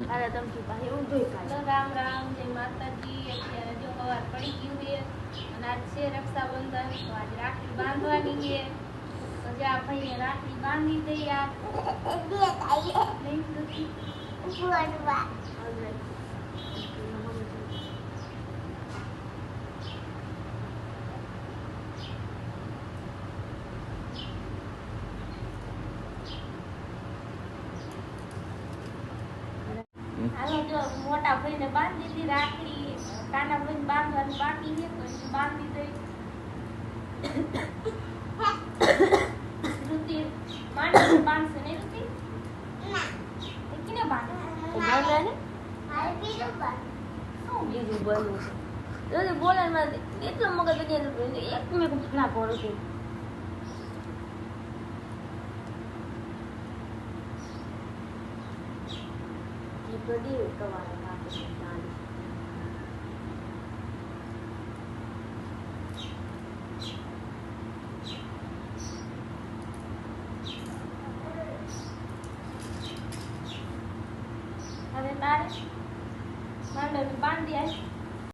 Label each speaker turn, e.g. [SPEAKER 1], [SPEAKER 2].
[SPEAKER 1] તારા પાસે જોઈ
[SPEAKER 2] રામ રામ જય માતાજી અત્યારે જો સવાર પડી ગયું છે અને આજ છે રક્ષાબંધન તો આજ રાખડી બાંધવાની છે. તો જે આ ભાઈને રાખડી બાંધી દઈ આ નહીં દુખી. હાલો, જો મોટા ભાઈને બાંધી દીધી રાખડી કાના ભાઈને બાંધવાની બાકી છે બાંધી દઈ. માંડી બાંધશે નહીં એ કિને બાંધે?
[SPEAKER 1] બીજું બનવું છે? તો એટલો મગજ એક મેં ના પડું છું. એ બધી કવાય કાપી નાની
[SPEAKER 2] હવે તારે માંડવી બાંધી આવી